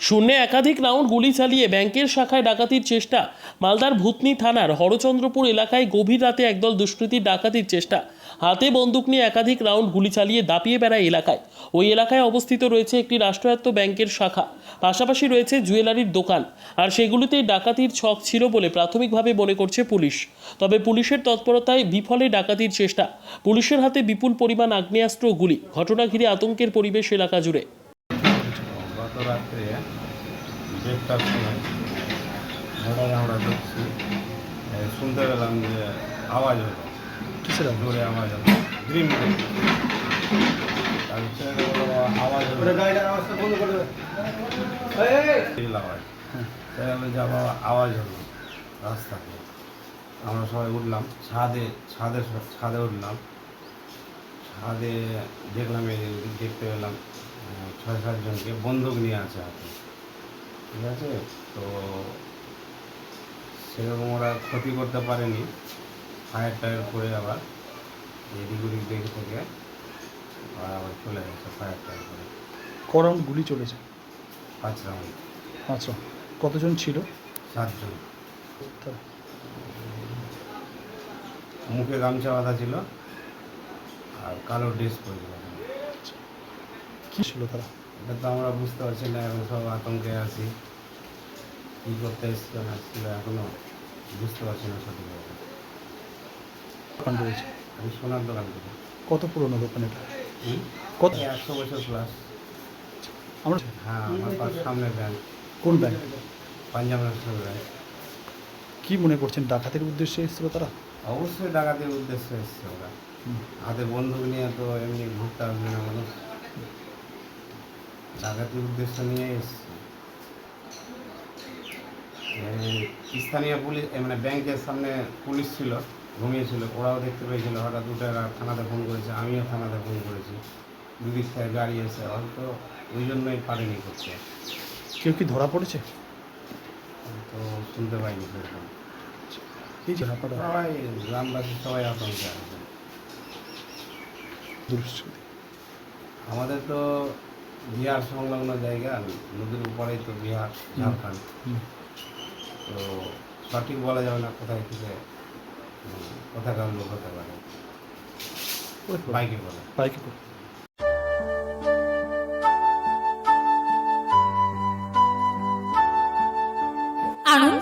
শূন্যে একাধিক রাউন্ড গুলি চালিয়ে ব্যাংকের শাখায় ডাকাতির চেষ্টা। মালদার ভূতনি থানার হরচন্দ্রপুর এলাকায় গভীর রাতে একদল দুষ্কৃতীর ডাকাতির চেষ্টা। হাতে বন্দুক নিয়ে একাধিক রাউন্ড গুলি চালিয়ে দাপিয়ে বেড়ায় এলাকায়। ওই এলাকায় অবস্থিত রয়েছে একটি রাষ্ট্রায়ত্ত ব্যাংকের শাখা। পাশাপাশি রয়েছে জুয়েলারির দোকান। আর সেগুলিতেই ডাকাতির ছক ছিল বলে প্রাথমিকভাবে মনে করছে পুলিশ। তবে পুলিশের তৎপরতায় বিফলে ডাকাতির চেষ্টা। পুলিশের হাতে বিপুল পরিমাণ আগ্নেয়াস্ত্র গুলি। ঘটনা ঘিরে আতঙ্কের পরিবেশ এলাকা জুড়ে। রাত্রে দেড়টার সময় হঠাৎ আমরা দেখছি। শুনতে পেলাম যে আওয়াজ হলো কিসের? জোরে আওয়াজ হলো ড্রিম আওয়াজ হলো আওয়াজ। যাব আওয়াজ হলো রাস্তাতে। আমরা সবাই উঠলাম ছাদে ছাদে ছাদে উঠলাম। ছাদে দেখলাম এই দেখতে পেলাম ছয় সাতজনকে বন্দুক নিয়ে আছে হাতে। ঠিক আছে? তো সেরকম ওরা ক্ষতি করতে পারেনি। ফায়ার টায়ার করে আবার এদিক ওদিক দেখে থেকে ওরা আবার চলে গেছে ফায়ার টায়ার করে। ক রাউন্ড গুলি চলেছে? পাঁচ রাউন্ড। আচ্ছা কতজন ছিল? সাতজন? মুখে গামছা বাঁধা ছিল। আর কালো ড্রেস পরেছিল কি ছিল তারা? এটা তো আমরা বুঝতে পারছি না এখন সব আতঙ্কে আছি। কী করতে এসছিল না এসছিল এখনও বুঝতে পারছি না সঠিকভাবে। দোকান রয়েছে? আমি সোনার দোকান থেকে। কত পুরনো দোকান এটা? কত? একশো বছর প্লাস আমরা হ্যাঁ আমার পাশ সামনে ব্যাংক কোন ব্যাংক পাঞ্জাব ন্যাশনাল ব্যাংক কি মনে করছেন ডাকাতের উদ্দেশ্যে এসেছিল তারা? অবশ্যই ডাকাতির উদ্দেশ্যে এসছে ওরা। হাতে বন্দুক নিয়ে তো এমনি ঘুরতে আসবে না মানুষ। ডাকাতির উদ্দেশ্য নিয়ে এসছে। স্থানীয় পুলিশ মানে ব্যাংকের সামনে পুলিশ ছিল ঘুমিয়েছিল ওরাও দেখতে পেয়েছিল হঠাৎ উঠে থানাতে ফোন করেছে আমিও থানাতে ফোন করেছি। দুদিক থেকে গাড়ি এসে হয়তো ওই জন্যই পারেনি করতে কেউ কি ধরা পড়েছে? তো শুনতে পাইনি সেরকম। সবাই গ্রামবাসী সবাই আতঙ্কে আছে। আমাদের তো বিহার সংলগ্ন জায়গা নদীর উপরেই তো বিহার ঝাড়খণ্ড। তো সঠিক বলা যাবে না কোথায় থেকে কোথাকার লোক হতে পারে। বাইকে বলে বাইকে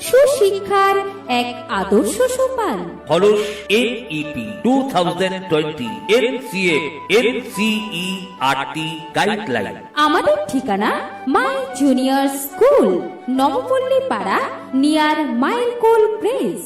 সুশিক্ষার এক আদর্শ সোপান হলস AP two thousand twenty NCERT guideline আমাদের ঠিকানা মাই জুনিয়র স্কুল নবপল্লী পাড়া নিয়ার মাইলকোল প্রেস